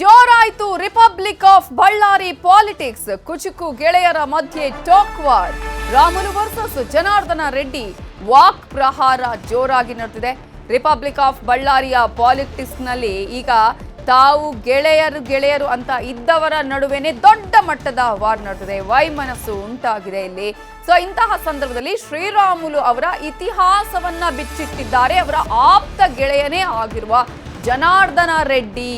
ಜೋರಾಯ್ತು republic of Ballari politics. ಕುಚುಕು ಗೆಳೆಯರ ಮಧ್ಯೆ talk war. Ramulu versus Janardhana Reddy walk ಪ್ರಹಾರ ಜೋರಾಗಿ ನಡೆದಿದೆ. ರಿಪಬ್ಲಿಕ್ ಆಫ್ ಬಳ್ಳಾರಿಯ ಪಾಲಿಟಿಕ್ಸ್ನಲ್ಲಿ ಈಗ ತಾವು ಗೆಳೆಯರು ಗೆಳೆಯರು ಅಂತ ಇದ್ದವರ ನಡುವೆನೆ ದೊಡ್ಡ ಮಟ್ಟದ ವಾರ್ ನಡೆದಿದೆ. ವೈಮನಸ್ಸು ಉಂಟಾಗಿದೆ ಇಲ್ಲಿ. ಸೊ ಇಂತಹ ಸಂದರ್ಭದಲ್ಲಿ ಶ್ರೀರಾಮುಲು ಅವರ ಇತಿಹಾಸವನ್ನ ಬಿಚ್ಚಿಟ್ಟಿದ್ದಾರೆ. ಅವರ ಆಪ್ತ ಗೆಳೆಯನೇ ಆಗಿರುವ ಜನಾರ್ದನ ರೆಡ್ಡಿ.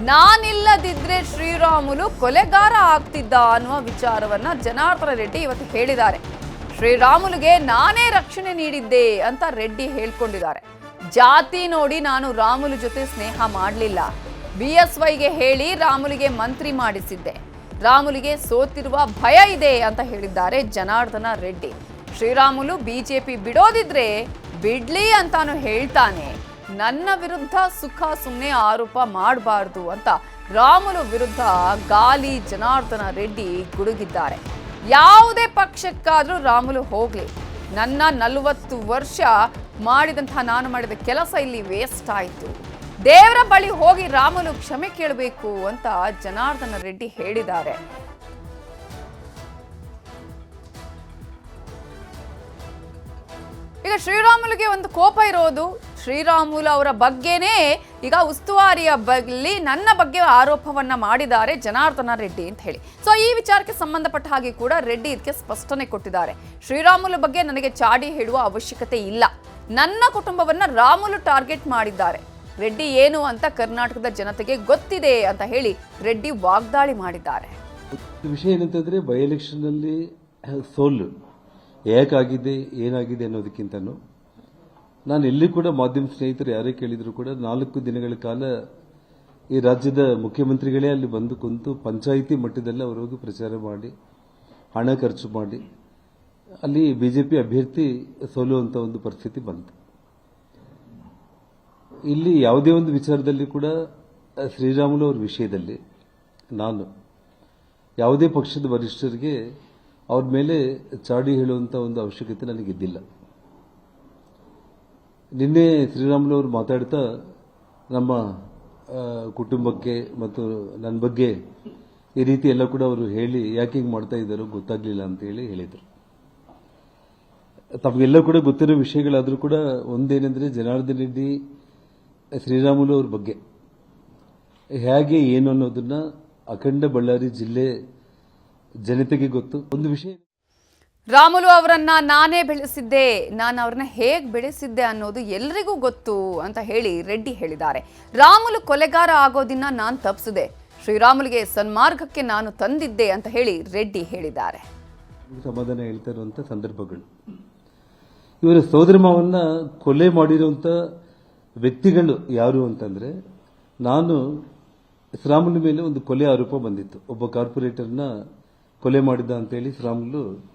ನಾನಿಲ್ಲದಿದ್ರೆ ಶ್ರೀರಾಮುಲು ಕೊಲೆಗಾರ ಆಗ್ತಿದ್ದ ಅನ್ನುವ ವಿಚಾರವನ್ನ ಜನಾರ್ದನ ರೆಡ್ಡಿ ಇವತ್ತು ಹೇಳಿದ್ದಾರೆ. ಶ್ರೀರಾಮುಲುಗೆ ನಾನೇ ರಕ್ಷಣೆ ನೀಡಿದ್ದೆ ಅಂತ ರೆಡ್ಡಿ ಹೇಳ್ಕೊಂಡಿದ್ದಾರೆ. ಜಾತಿ ನೋಡಿ ನಾನು ರಾಮುಲು ಜೊತೆ ಸ್ನೇಹ ಮಾಡಲಿಲ್ಲ. ಬಿ ಎಸ್ ವೈಗೆ ಹೇಳಿ ರಾಮುಲಿಗೆ ಮಂತ್ರಿ ಮಾಡಿಸಿದ್ದೆ. ರಾಮುಲಿಗೆ ಸೋತಿರುವ ಭಯ ಇದೆ ಅಂತ ಹೇಳಿದ್ದಾರೆ ಜನಾರ್ದನ ರೆಡ್ಡಿ. ಶ್ರೀರಾಮುಲು ಬಿಜೆಪಿ ಬಿಡೋದಿದ್ರೆ ಬಿಡ್ಲಿ ಅಂತಾನು ಹೇಳ್ತಾನೆ. ನನ್ನ ವಿರುದ್ಧ ಸುಖ ಸುಮ್ಮನೆ ಆರೋಪ ಮಾಡಬಾರ್ದು ಅಂತ ರಾಮುಲು ವಿರುದ್ಧ ಗಾಲಿ ಜನಾರ್ದನ ರೆಡ್ಡಿ ಗುಡುಗಿದ್ದಾರೆ. ಯಾವುದೇ ಪಕ್ಷಕ್ಕಾದ್ರೂ ರಾಮುಲು ಹೋಗ್ಲಿ. ನನ್ನ ನಲವತ್ತು ವರ್ಷ ಮಾಡಿದಂತಹ ನಾನು ಮಾಡಿದ ಕೆಲಸ ಇಲ್ಲಿ ವೇಸ್ಟ್ ಆಯಿತು. ದೇವರ ಬಳಿ ಹೋಗಿ ರಾಮುಲು ಕ್ಷಮೆ ಕೇಳಬೇಕು ಅಂತ ಜನಾರ್ದನ ರೆಡ್ಡಿ ಹೇಳಿದ್ದಾರೆ. ಈಗ ಶ್ರೀರಾಮುಲಿಗೆ ಒಂದು ಕೋಪ ಇರೋದು ಶ್ರೀರಾಮುಲು ಅವರ ಬಗ್ಗೆನೇ ಈಗ ಉಸ್ತುವಾರಿಯ ಬಗ್ಲಿ ನನ್ನ ಬಗ್ಗೆ ಆರೋಪವನ್ನ ಮಾಡಿದ್ದಾರೆ ಜನಾರ್ದನ ರೆಡ್ಡಿ ಅಂತ ಹೇಳಿ. ಸೊ ಈ ವಿಚಾರಕ್ಕೆ ಸಂಬಂಧಪಟ್ಟ ಹಾಗೆ ಕೂಡ ರೆಡ್ಡಿ ಇದಕ್ಕೆ ಸ್ಪಷ್ಟನೆ ಕೊಟ್ಟಿದ್ದಾರೆ. ಶ್ರೀರಾಮುಲು ಬಗ್ಗೆ ನನಗೆ ಚಾಡಿ ಹೇಳುವ ಅವಶ್ಯಕತೆ ಇಲ್ಲ. ನನ್ನ ಕುಟುಂಬವನ್ನ ರಾಮುಲು ಟಾರ್ಗೆಟ್ ಮಾಡಿದ್ದಾರೆ. ರೆಡ್ಡಿ ಏನು ಅಂತ ಕರ್ನಾಟಕದ ಜನತೆಗೆ ಗೊತ್ತಿದೆ ಅಂತ ಹೇಳಿ ರೆಡ್ಡಿ ವಾಗ್ದಾಳಿ ಮಾಡಿದ್ದಾರೆ. ವಿಷಯ ಏನಂತಂದ್ರೆ ಬೈ ಎಲೆಕ್ಷನ್ನಲ್ಲಿ ಸೋಲು ಏಕಾಗಿದೆ, ಏನಾಗಿದೆ ಅನ್ನೋದಕ್ಕಿಂತನೂ ನಾನು ಎಲ್ಲಿ ಕೂಡ ಮಾಧ್ಯಮ ಸ್ನೇಹಿತರು ಯಾರೇ ಕೇಳಿದ್ರು ಕೂಡ ನಾಲ್ಕು ದಿನಗಳ ಕಾಲ ಈ ರಾಜ್ಯದ ಮುಖ್ಯಮಂತ್ರಿಗಳೇ ಅಲ್ಲಿ ಬಂದು ಕುಂತು ಪಂಚಾಯಿತಿ ಮಟ್ಟದಲ್ಲಿ ಅವರು ಪ್ರಚಾರ ಮಾಡಿ, ಹಣ ಖರ್ಚು ಮಾಡಿ, ಅಲ್ಲಿ ಬಿಜೆಪಿ ಅಭ್ಯರ್ಥಿ ಸೋಲುವಂತ ಒಂದು ಪರಿಸ್ಥಿತಿ ಬಂತು. ಇಲ್ಲಿ ಯಾವುದೇ ಒಂದು ವಿಚಾರದಲ್ಲಿ ಕೂಡ ಶ್ರೀರಾಮುಲು ಅವರ ವಿಷಯದಲ್ಲಿ ನಾನು ಯಾವುದೇ ಪಕ್ಷದ ವರಿಷ್ಠರಿಗೆ ಅವ್ರ ಮೇಲೆ ಚಾಡಿ ಹೇಳುವಂತ ಒಂದು ಅವಶ್ಯಕತೆ ನನಗಿದ್ದಿಲ್ಲ. ನಿನ್ನೆ ಶ್ರೀರಾಮುಲು ಅವರು ಮಾತಾಡ್ತಾ ನಮ್ಮ ಕುಟುಂಬಕ್ಕೆ ಮತ್ತು ನನ್ನ ಬಗ್ಗೆ ಈ ರೀತಿ ಎಲ್ಲ ಕೂಡ ಅವರು ಹೇಳಿ ಯಾಕೆ ಹಿಂಗೆ ಮಾಡ್ತಾ ಇದ್ದಾರೋ ಗೊತ್ತಾಗ್ಲಿಲ್ಲ ಅಂತ ಹೇಳಿ ಹೇಳಿದರು. ತಮಗೆಲ್ಲ ಕೂಡ ಗೊತ್ತಿರೋ ವಿಷಯಗಳಾದರೂ ಕೂಡ ಒಂದೇನೆಂದ್ರೆ ಜನಾರ್ದನ್ ರೆಡ್ಡಿ ಶ್ರೀರಾಮುಲು ಅವ್ರ ಬಗ್ಗೆ. ಹೇಗೆ ಏನು ಅನ್ನೋದನ್ನ ಅಖಂಡ ಬಳ್ಳಾರಿ ಜಿಲ್ಲೆ ಜನತೆಗೆ ಗೊತ್ತು. ಒಂದು ವಿಷಯ ರಾಮುಲು ಅವರನ್ನ ನಾನೇ ಬೆಳೆಸಿದ್ದೆ, ನಾನು ಅವ್ರನ್ನ ಹೇಗೆ ಬೆಳೆಸಿದ್ದೆ ಅನ್ನೋದು ಎಲ್ರಿಗೂ ಗೊತ್ತು ಅಂತ ಹೇಳಿ ರೆಡ್ಡಿ ಹೇಳಿದ್ದಾರೆ. ರಾಮುಲು ಕೊಲೆಗಾರ ಆಗೋದನ್ನ ನಾನು ತಪ್ಪಿಸಿದೆ ಶ್ರೀರಾಮುಲಿಗೆ ಸನ್ಮಾರ್ಗಕ್ಕೆ ನಾನು ತಂದಿದ್ದೆ ಅಂತ ಹೇಳಿ ರೆಡ್ಡಿ ಹೇಳಿದ್ದಾರೆ. ಸಮಾಧಾನ ಹೇಳ್ತಾ ಇರುವಂತ ಸಂದರ್ಭಗಳು. ಇವರ ಸೋದರ ಮಾವನ್ನ ಕೊಲೆ ಮಾಡಿರುವಂತ ವ್ಯಕ್ತಿಗಳು ಯಾರು ಅಂತಂದ್ರೆ, ನಾನು ಶ್ರೀರಾಮುಲಿ ಮೇಲೆ ಒಂದು ಕೊಲೆ ಆರೋಪ ಬಂದಿತ್ತು. ಒಬ್ಬ ಕಾರ್ಪೊರೇಟರ್ನ ಕೊಲೆ ಮಾಡಿದ್ದ ಅಂತೇಳಿ ಶ್ರಾಮುಲು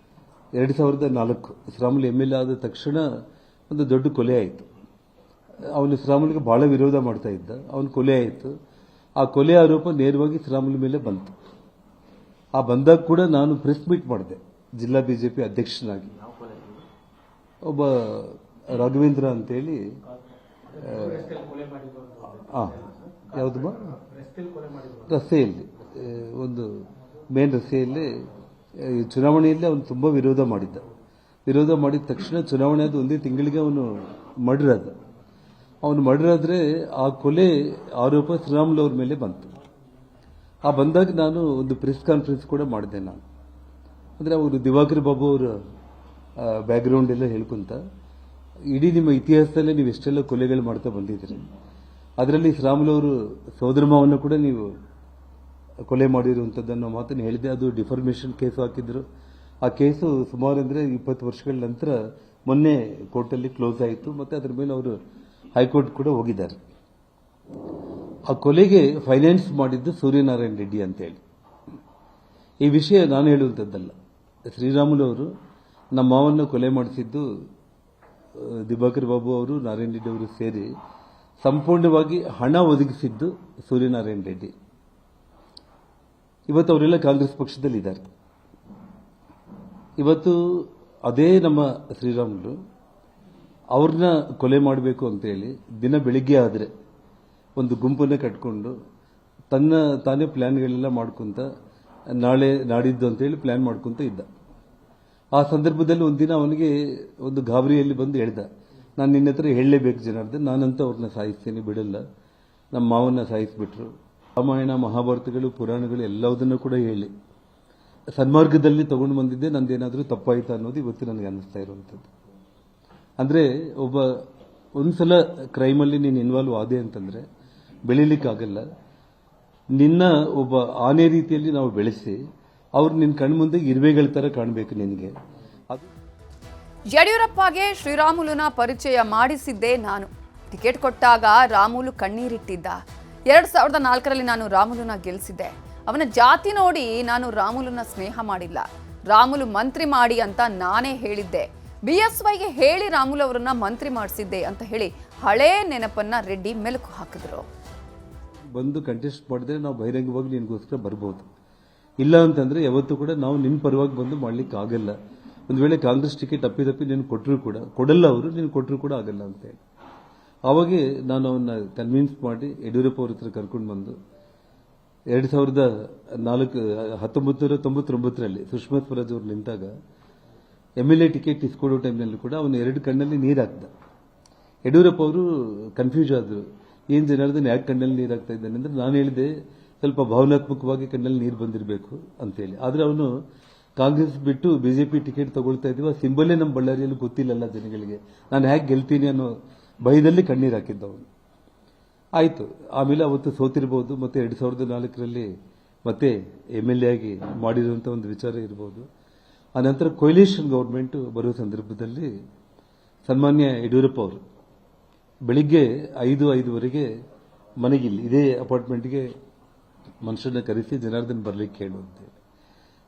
ಎರಡ್ ಸಾವಿರದ ನಾಲ್ಕು. ಶ್ರಾಮುಲ್ ಎಂ ಎಲ್ ಆದ ತಕ್ಷಣ ಒಂದು ದೊಡ್ಡ ಕೊಲೆ ಆಯಿತು. ಅವನು ಶ್ರಾಮುಲಿಗೆ ಬಹಳ ವಿರೋಧ ಮಾಡ್ತಾ ಇದ್ದ. ಅವನು ಕೊಲೆ ಆಯಿತು. ಆ ಕೊಲೆ ಆರೋಪ ನೇರವಾಗಿ ಶ್ರಾಮುಲ್ ಮೇಲೆ ಬಂತು. ಆ ಬಂದಾಗ ಕೂಡ ನಾನು ಪ್ರೆಸ್ ಮೀಟ್ ಮಾಡಿದೆ. ಜಿಲ್ಲಾ ಬಿಜೆಪಿ ಅಧ್ಯಕ್ಷನಾಗಿ. ಒಬ್ಬ ರಾಘವೇಂದ್ರ ಅಂತೇಳಿ ಆ, ಯಾವ್ದು ಬಾ? ರಸ್ತೆಯಲ್ಲಿ ಒಂದು ಮೇನ್ ರಸ್ತೆಯಲ್ಲಿ ಚುನಾವಣೆಯಲ್ಲಿ ಅವನು ತುಂಬ ವಿರೋಧ ಮಾಡಿದ್ದ. ವಿರೋಧ ಮಾಡಿದ ತಕ್ಷಣ ಚುನಾವಣೆ ಅದು ಒಂದೇ ತಿಂಗಳಿಗೆ ಅವನು ಮರ್ಡರ್ ಅವನು ಮರ್ಡರ್ ಆ ಕೊಲೆ ಆರೋಪ ಶ್ರೀರಾಮುಲು ಅವ್ರ ಮೇಲೆ ಬಂತು. ಆ ಬಂದಾಗ ನಾನು ಒಂದು ಪ್ರೆಸ್ ಕಾನ್ಫರೆನ್ಸ್ ಕೂಡ ಮಾಡಿದೆ ನಾನು. ಅಂದರೆ ಅವರು ದಿವಾಕರ್ ಬಾಬು ಅವರ ಬ್ಯಾಕ್ಗ್ರೌಂಡ್ ಎಲ್ಲ ಹೇಳ್ಕೊಂತ, ಇಡೀ ನಿಮ್ಮ ಇತಿಹಾಸದಲ್ಲೇ ನೀವು ಎಷ್ಟೆಲ್ಲ ಕೊಲೆಗಳು ಮಾಡ್ತಾ ಬಂದಿದ್ದೀರಿ. ಅದರಲ್ಲಿ ಶ್ರೀರಾಮುಲು ಅವರು ಸೋದರ ಮಾವನ್ನು ಕೂಡ ನೀವು ಕೊಲೆ ಮಾಡಿರುವಂಥದ್ದನ್ನು ಮಾತನ್ನು ಹೇಳಿದೆ. ಅದು ಡಿಫಾರ್ಮೇಷನ್ ಕೇಸ್ ಹಾಕಿದ್ರು. ಆ ಕೇಸು ಸುಮಾರು ಅಂದರೆ ಇಪ್ಪತ್ತು ವರ್ಷಗಳ ನಂತರ ಮೊನ್ನೆ ಕೋರ್ಟಲ್ಲಿ ಕ್ಲೋಸ್ ಆಯಿತು. ಮತ್ತೆ ಅದರ ಮೇಲೆ ಅವರು ಹೈಕೋರ್ಟ್ ಕೂಡ ಹೋಗಿದ್ದಾರೆ. ಆ ಕೊಲೆಗೆ ಫೈನಾನ್ಸ್ ಮಾಡಿದ್ದು ಸೂರ್ಯನಾರಾಯಣ ರೆಡ್ಡಿ ಅಂತೇಳಿ. ಈ ವಿಷಯ ನಾನು ಹೇಳುವಂಥದ್ದಲ್ಲ ಶ್ರೀರಾಮುಲು ಅವರು ನಮ್ಮ ಮಾವನ್ನು ಕೊಲೆ ಮಾಡಿಸಿದ್ದು ದಿಬಾಕರ್ ಬಾಬು ಅವರು, ನಾರಾಯಣ ರೆಡ್ಡಿ ಅವರು ಸೇರಿ ಸಂಪೂರ್ಣವಾಗಿ ಹಣ ಒದಗಿಸಿದ್ದು ಸೂರ್ಯನಾರಾಯಣ ರೆಡ್ಡಿ. ಇವತ್ತು ಅವರೆಲ್ಲ ಕಾಂಗ್ರೆಸ್ ಪಕ್ಷದಲ್ಲಿ ಇದ್ದಾರೆ ಇವತ್ತು ಅದೇ ನಮ್ಮ ಶ್ರೀರಾಮುಲು ಅವ್ರನ್ನ ಕೊಲೆ ಮಾಡಬೇಕು ಅಂತೇಳಿ ದಿನ ಬೆಳಿಗ್ಗೆ ಆದರೆ ಒಂದು ಗುಂಪನ್ನು ಕಟ್ಕೊಂಡು ತನ್ನ ತಾನೇ ಪ್ಲಾನ್ಗಳೆಲ್ಲ ಮಾಡ್ಕೊಂತ ನಾಳೆ ನಾಡಿದ್ದು ಅಂತೇಳಿ ಪ್ಲಾನ್ ಮಾಡ್ಕೊಂತ ಇದ್ದ. ಆ ಸಂದರ್ಭದಲ್ಲಿ ಒಂದಿನ ಅವನಿಗೆ ಒಂದು ಗಾಬರಿಯಲ್ಲಿ ಬಂದು ಹೇಳ್ದ, ನಾನು ನಿನ್ನ ಹತ್ರ ಹೇಳಲೇಬೇಕು ಜನಾರ್ದನ್, ನಾನಂತೂ ಅವ್ರನ್ನ ಸಾಯಿಸ್ತೇನೆ, ಬಿಡಲ್ಲ. ನಮ್ಮ ಮಾವನ್ನ ಸಾಯಿಸ್ಬಿಟ್ರು. ರಾಮಾಯಣ, ಮಹಾಭಾರತಗಳು, ಪುರಾಣಗಳು ಎಲ್ಲವುದನ್ನು ಕೂಡ ಹೇಳಿ. ಸನ್ಮಾರ್ಗದಲ್ಲಿ ತಗೊಂಡು ಬಂದಿದ್ದೆ, ನಂದೇನಾದರೂ ತಪ್ಪಾಯಿತು ಅನ್ನೋದು ಇವತ್ತು ನನಗೆ ಅನ್ನಿಸ್ತಾ ಇರುವಂಥದ್ದು. ಅಂದರೆ ಒಬ್ಬ, ಒಂದ್ಸಲ ಕ್ರೈಮಲ್ಲಿ ನೀನು ಇನ್ವಾಲ್ವ್ ಆದೆ ಅಂತಂದರೆ, ಬೆಳೀಲಿಕ್ಕಾಗಲ್ಲ. ನಿನ್ನ ಒಬ್ಬ ಆನೆ ರೀತಿಯಲ್ಲಿ ನಾವು ಬೆಳೆಸಿ, ಅವ್ರು ನಿನ್ನ ಕಣ್ಮುಂದೆ ಇರುವೆಗಳ ಥರ ಕಾಣಬೇಕು ನಿನಗೆ. ಅದು ಯಡಿಯೂರಪ್ಪಗೆ ಶ್ರೀರಾಮುಲುನ ಪರಿಚಯ ಮಾಡಿಸಿದ್ದೆ ನಾನು. ಟಿಕೆಟ್ ಕೊಟ್ಟಾಗ ರಾಮುಲು ಕಣ್ಣೀರಿಟ್ಟಿದ್ದ. ಎರಡ್ ಸಾವಿರದ ನಾಲ್ಕರಲ್ಲಿ ನಾನು ರಾಮುಲುನ ಗೆಲ್ಲಿಸಿದ್ದೆ ಅವನ ಜಾತಿ ನೋಡಿ ನಾನು ರಾಮುಲುನ ಸ್ನೇಹ ಮಾಡಿಲ್ಲ. ರಾಮುಲು ಮಂತ್ರಿ ಮಾಡಿ ಅಂತ ನಾನೇ ಹೇಳಿದ್ದೆ. ಬಿ ಎಸ್ ವೈಗೆ ಹೇಳಿ ರಾಮುಲು ಅವರನ್ನ ಮಂತ್ರಿ ಮಾಡಿಸಿದ್ದೆ ಅಂತ ಹೇಳಿ ಹಳೇ ನೆನಪನ್ನ ರೆಡ್ಡಿ ಮೆಲುಕು ಹಾಕಿದ್ರು. ಬಂದು ಕಂಟೆಸ್ಟ್ ಮಾಡಿದ್ರೆ ನಾವು ಬಹಿರಂಗವಾಗಿ ನಿನಗೋಸ್ಕರ ಬರ್ಬೋದು. ಇಲ್ಲ ಅಂತಂದ್ರೆ ಯಾವತ್ತೂ ಕೂಡ ನಾವು ನಿನ್ನ ಪರವಾಗಿ ಬಂದು ಮಾಡ್ಲಿಕ್ಕೆ ಆಗಲ್ಲ. ಒಂದು ವೇಳೆ ಕಾಂಗ್ರೆಸ್ ಟಿಕೆಟ್ ತಪ್ಪಿ ನೀನು ಕೊಟ್ಟರು ಕೂಡ, ಕೊಡಲ್ಲ ಅವರು, ನೀನು ಕೊಟ್ಟರು ಕೂಡ ಆಗಲ್ಲ ಅಂತ ಹೇಳಿ. ಆವಾಗೆ ನಾನು ಅವನ್ನ ಕನ್ವಿನ್ಸ್ ಮಾಡಿ ಯಡಿಯೂರಪ್ಪ ಅವ್ರ ಹತ್ರ ಕರ್ಕೊಂಡು ಬಂದು ಎರಡು ಸಾವಿರದ ನಾಲ್ಕು ಹತ್ತೊಂಬತ್ತು ನೂರ ತೊಂಬತ್ತೊಂಬತ್ತರಲ್ಲಿ ಸುಷ್ಮಾ ಸ್ವರಾಜ್ ಅವ್ರು ನಿಂತಾಗ ಎಂ ಎಲ್ ಎ ಟಿಕೆಟ್ ಇಸ್ಕೊಡೋ ಟೈಮ್ನಲ್ಲಿ ಕೂಡ ಅವನು ಎರಡು ಕಣ್ಣಲ್ಲಿ ನೀರು ಹಾಕ್ದ ಯಡಿಯೂರಪ್ಪ ಅವರು ಕನ್ಫ್ಯೂಸ್ ಆದರು. ಏನ್ ಜನಾರ್ದನ್ ಯಾಕೆ ಕಣ್ಣಲ್ಲಿ ನೀರು ಹಾಕ್ತಾ ಇದ್ದಾನೆ ಅಂದರೆ ನಾನು ಹೇಳಿದೆ ಸ್ವಲ್ಪ ಭಾವನಾತ್ಮಕವಾಗಿ ಕಣ್ಣಲ್ಲಿ ನೀರು ಬಂದಿರಬೇಕು ಅಂತೇಳಿ ಆದರೆ ಅವನು ಕಾಂಗ್ರೆಸ್ ಬಿಟ್ಟು ಬಿಜೆಪಿ ಟಿಕೆಟ್ ತಗೊಳ್ತಾ ಇದೀವ ಸಿಂಬಲೇ ನಮ್ಮ ಬಳ್ಳಾರಿಯಲ್ಲಿ ಗೊತ್ತಿಲ್ಲಲ್ಲ ಜನಗಳಿಗೆ. ನಾನು ಹೇಗೆ ಗೆಲ್ತೀನಿ ಅನ್ನೋ ಭಯದಲ್ಲಿ ಕಣ್ಣೀರು ಹಾಕಿದ್ದವನು. ಆಯಿತು, ಆಮೇಲೆ ಅವತ್ತು ಸೋತಿರ್ಬೋದು, ಮತ್ತು ಎರಡು ಸಾವಿರದ ನಾಲ್ಕರಲ್ಲಿ ಮತ್ತೆ ಎಂ ಎಲ್ ಎ ಆಗಿ ಮಾಡಿರುವಂಥ ಒಂದು ವಿಚಾರ ಇರ್ಬೋದು. ಆನಂತರ ಕೊಯ್ಲೇಷನ್ ಗೌರ್ಮೆಂಟ್ ಬರುವ ಸಂದರ್ಭದಲ್ಲಿ ಸನ್ಮಾನ್ಯ ಯಡಿಯೂರಪ್ಪ ಅವರು ಬೆಳಿಗ್ಗೆ ಐದು, ಐದುವರೆಗೆ ಮನೆಗಿಲ್ಲಿ ಇದೇ ಅಪಾರ್ಟ್ಮೆಂಟ್ಗೆ ಮನುಷ್ಯನ ಕರೆಸಿ ಜನಾರ್ದನ್ ಬರಲಿಕ್ಕೆ ಹೇಳು ಅಂತೇಳಿ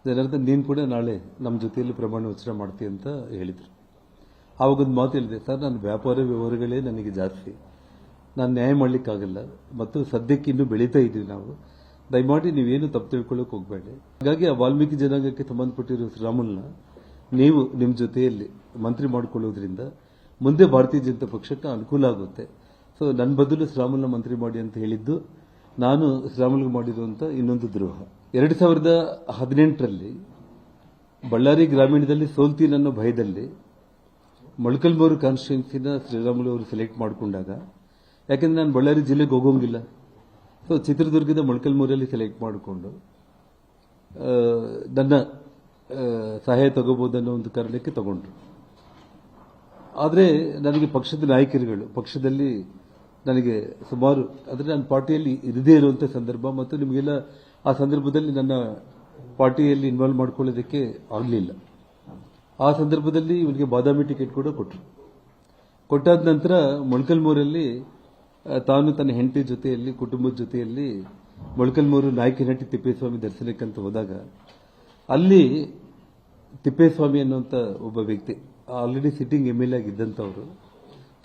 ಜನಾರ್ದನ್, ನೀನು ಕೂಡ ನಾಳೆ ನಮ್ಮ ಜೊತೆಯಲ್ಲಿ ಪ್ರಮಾಣ ವಚನ ಮಾಡ್ತೀಯ ಅಂತ ಹೇಳಿದರು. ಆವಾಗೊಂದು ಮಾತು ಹೇಳಿದೆ, ಸರ್, ನನ್ನ ವ್ಯಾಪಾರ ವ್ಯವಹಾರಗಳೇ ನನಗೆ ಜಾಸ್ತಿ. ನಾನು ನ್ಯಾಯ ಮಾಡಲಿಕ್ಕಾಗಲ್ಲ. ಮತ್ತು ಸದ್ಯಕ್ಕೆ ಇನ್ನೂ ಬೆಳೀತಾ ಇದ್ದೀವಿ ನಾವು. ದಯಮಾಡಿ ನೀವೇನು ತಪ್ಪು ತಿಳ್ಕೊಳ್ಳೋಕೆ ಹೋಗಬೇಡಿ. ಹಾಗಾಗಿ ಆ ವಾಲ್ಮೀಕಿ ಜನಾಂಗಕ್ಕೆ ಸಂಬಂಧಪಟ್ಟಿರೋ ಶ್ರೀರಾಮುಲ್ನ ನೀವು ನಿಮ್ಮ ಜೊತೆಯಲ್ಲಿ ಮಂತ್ರಿ ಮಾಡಿಕೊಳ್ಳೋದ್ರಿಂದ ಮುಂದೆ ಭಾರತೀಯ ಜನತಾ ಪಕ್ಷಕ್ಕೆ ಅನುಕೂಲ ಆಗುತ್ತೆ. ಸೊ ನನ್ನ ಬದಲು ಶ್ರೀರಾಮುಲ್ನ ಮಂತ್ರಿ ಮಾಡಿ ಅಂತ ಹೇಳಿದ್ದು, ನಾನು ಶ್ರೀರಾಮುಲ್ಗೆ ಮಾಡಿರುವಂಥ ಇನ್ನೊಂದು ದ್ರೋಹ. ಎರಡು ಸಾವಿರದ ಹದಿನೆಂಟರಲ್ಲಿ ಬಳ್ಳಾರಿ ಗ್ರಾಮೀಣದಲ್ಲಿ ಸೋಲ್ತೀನನ್ನೋ ಭಯದಲ್ಲಿ ಮೊಳಕಲ್ಮೂರು ಕಾನ್ಸ್ಟಿಟ್ಯೂನ್ಸಿನ ಶ್ರೀರಾಮುಲು ಅವರು ಸೆಲೆಕ್ಟ್ ಮಾಡಿಕೊಂಡಾಗ, ಯಾಕೆಂದ್ರೆ ನಾನು ಬಳ್ಳಾರಿ ಜಿಲ್ಲೆಗೆ ಹೋಗೋಂಗಿಲ್ಲ. ಸೊ ಚಿತ್ರದುರ್ಗದ ಮೊಳಕಲ್ಮೂರಲ್ಲಿ ಸೆಲೆಕ್ಟ್ ಮಾಡಿಕೊಂಡು ನನ್ನ ಸಹಾಯ ತಗೋಬಹುದು ಅನ್ನೋ ಒಂದು ಕಾರಣಕ್ಕೆ ತಗೊಂಡ್ರು. ಆದರೆ ನನಗೆ ಪಕ್ಷದ ನಾಯಕರುಗಳು, ಪಕ್ಷದಲ್ಲಿ ನನಗೆ ಸುಮಾರು, ಅಂದರೆ ನನ್ನ ಪಾರ್ಟಿಯಲ್ಲಿ ಇರದೇ ಇರುವಂಥ ಸಂದರ್ಭ ಮತ್ತು ನಿಮಗೆಲ್ಲ ಆ ಸಂದರ್ಭದಲ್ಲಿ ನನ್ನ ಪಾರ್ಟಿಯಲ್ಲಿ ಇನ್ವಾಲ್ವ್ ಮಾಡ್ಕೊಳ್ಳೋದಕ್ಕೆ ಆಗಲಿಲ್ಲ. ಆ ಸಂದರ್ಭದಲ್ಲಿ ಇವನಿಗೆ ಬಾದಾಮಿ ಟಿಕೆಟ್ ಕೂಡ ಕೊಟ್ಟರು ಕೊಟ್ಟಾದ ನಂತರ ಮೊಳಕಲ್ಮೂರಲ್ಲಿ ತಾನು ತನ್ನ ಹೆಂಡತಿ ಜೊತೆಯಲ್ಲಿ, ಕುಟುಂಬದ ಜೊತೆಯಲ್ಲಿ ಮೊಳಕಲ್ಮೂರು ನಾಯಕನಹಟ್ಟಿ ತಿಪ್ಪೇಸ್ವಾಮಿ ದರ್ಶನಕ್ಕಂತ ಹೋದಾಗ, ಅಲ್ಲಿ ತಿಪ್ಪೇಸ್ವಾಮಿ ಅನ್ನುವಂಥ ಒಬ್ಬ ವ್ಯಕ್ತಿ already sitting M L A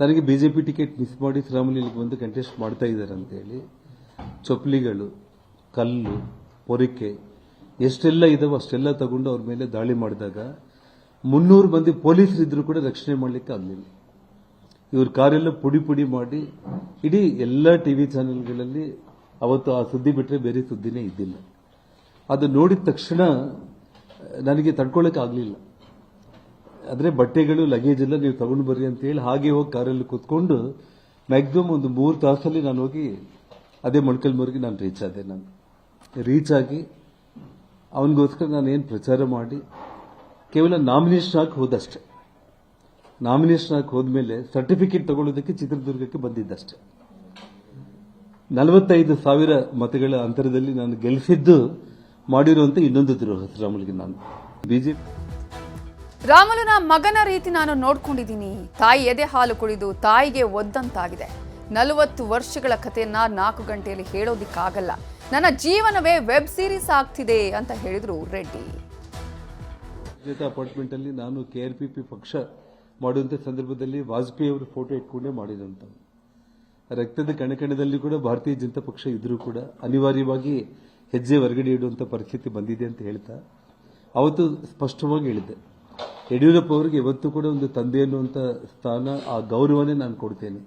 ತನಗೆ ಬಿಜೆಪಿ ಟಿಕೆಟ್ ಮಿಸ್ ಮಾಡಿ ಶ್ರೀರಾಮುಲಿಗೆ ಬಂದು ಕಂಟೆಸ್ಟ್ ಮಾಡ್ತಾ ಇದ್ದಾರೆ ಅಂತೇಳಿ ಚೊಪ್ಲಿಗಳು ಕಲ್ಲು, ಪೊರಿಕೆ, ಎಷ್ಟೆಲ್ಲ ಇದಾವೋ ಅಷ್ಟೆಲ್ಲ ತಗೊಂಡು ಅವ್ರ ಮೇಲೆ ದಾಳಿ ಮಾಡಿದಾಗ ಮುನ್ನೂರು ಮಂದಿ ಪೊಲೀಸರಿದ್ದರೂ ಕೂಡ ರಕ್ಷಣೆ ಮಾಡಲಿಕ್ಕೆ ಆಗಲಿಲ್ಲ. ಇವ್ರ ಕಾರೆಲ್ಲ ಪುಡಿ ಪುಡಿ ಮಾಡಿ ಇಡೀ ಎಲ್ಲ ಟಿವಿ ಚಾನೆಲ್ಗಳಲ್ಲಿ ಅವತ್ತು ಆ ಸುದ್ದಿ ಬಿಟ್ಟರೆ ಬೇರೆ ಸುದ್ದಿನೇ ಇದ್ದಿಲ್ಲ. ಅದು ನೋಡಿದ ತಕ್ಷಣ ನನಗೆ ತಡ್ಕೊಳ್ಳೋಕೆ ಆಗಲಿಲ್ಲ. ಅಂದರೆ ಬಟ್ಟೆಗಳು ಲಗೇಜ್ ಎಲ್ಲ ನೀವು ತಗೊಂಡು ಬರ್ರಿ ಅಂತ ಹೇಳಿ ಹಾಗೆ ಹೋಗಿ ಕಾರಲ್ಲಿ ಕೂತ್ಕೊಂಡು ಮ್ಯಾಕ್ಸಿಮಮ್ ಒಂದು ಮೂರು ತಾಸಲ್ಲಿ ನಾನು ಹೋಗಿ ಅದೇ ಮೊಳಕಲ್ಮೂರಿಗೆ ನಾನು ರೀಚ್ ಆದೆ ನಾನು. ರೀಚ್ ಆಗಿ ಅವನಿಗೋಸ್ಕರ ನಾನು ಏನು ಪ್ರಚಾರ ಮಾಡಿ ಕೇವಲ ನಾಮಿನೇಷನ್ ಹಾಕಿ ಹೋದಷ್ಟೆ. ನಾಮಿನೇಷನ್ ಹಾಕಿ ಹೋದ್ಮೇಲೆ ಸರ್ಟಿಫಿಕೇಟ್ ತಗೊಳ್ಳೋದಕ್ಕೆ ಚಿತ್ರದುರ್ಗಕ್ಕೆ ಬಂದಿದ್ದಷ್ಟೆ. ನಲವತ್ತೈದು ಸಾವಿರ ಮತಗಳ ಅಂತರದಲ್ಲಿ ನಾನು ಗೆಲ್ಲಿಸಿದ್ದು ಮಾಡಿರುವಂತ ಇನ್ನೊಂದು ದ್ರೋಹ, ರಾಮುಲಿಗೆ ನಾನು. ಬಿಜೆಪಿ. ರಾಮುಲನ ಮಗನ ರೀತಿ ನಾನು ನೋಡ್ಕೊಂಡಿದ್ದೀನಿ. ತಾಯಿ ಎದೆ ಹಾಲು ಕುಡಿದು ತಾಯಿಗೆ ಒದ್ದಂತಾಗಿದೆ. ನಲವತ್ತು ವರ್ಷಗಳ ಕಥೆಯನ್ನ ನಾಲ್ಕು ಗಂಟೆಯಲ್ಲಿ ಹೇಳೋದಿಕ್ಕಾಗಲ್ಲ. ನನ್ನ ಜೀವನವೇ ವೆಬ್ ಸೀರೀಸ್ ಆಗ್ತಿದೆ ಅಂತ ಹೇಳಿದ್ರು ರೆಡ್ಡಿ. ಜೊತೆ ಅಪಾರ್ಟ್ಮೆಂಟ್ ಅಲ್ಲಿ ನಾನು ಕೆ ಆರ್ ಪಿ ಪಿ ಪಕ್ಷ ಮಾಡುವಂತ ಸಂದರ್ಭದಲ್ಲಿ ವಾಜಪೇಯಿ ಅವರು ಫೋಟೋ ಇಟ್ಕೊಂಡೇ ಮಾಡಿದಂತ ರಕ್ತದ ಕಣಕಣದಲ್ಲಿ ಕೂಡ ಭಾರತೀಯ ಜನತಾ ಪಕ್ಷ ಇದ್ರೂ ಕೂಡ ಅನಿವಾರ್ಯವಾಗಿ ಹೆಜ್ಜೆ ಹೊರಗಡೆ ಇಡುವಂತ ಪರಿಸ್ಥಿತಿ ಬಂದಿದೆ ಅಂತ ಹೇಳ್ತಾ ಅವತ್ತು ಸ್ಪಷ್ಟವಾಗಿ ಹೇಳಿದ್ದೆ. ಯಡಿಯೂರಪ್ಪ ಅವರಿಗೆ ಇವತ್ತು ಕೂಡ ಒಂದು ತಂದೆ ಅನ್ನುವಂಥ ಸ್ಥಾನ, ಆ ಗೌರವನೇ ನಾನು ಕೊಡ್ತೇನೆ.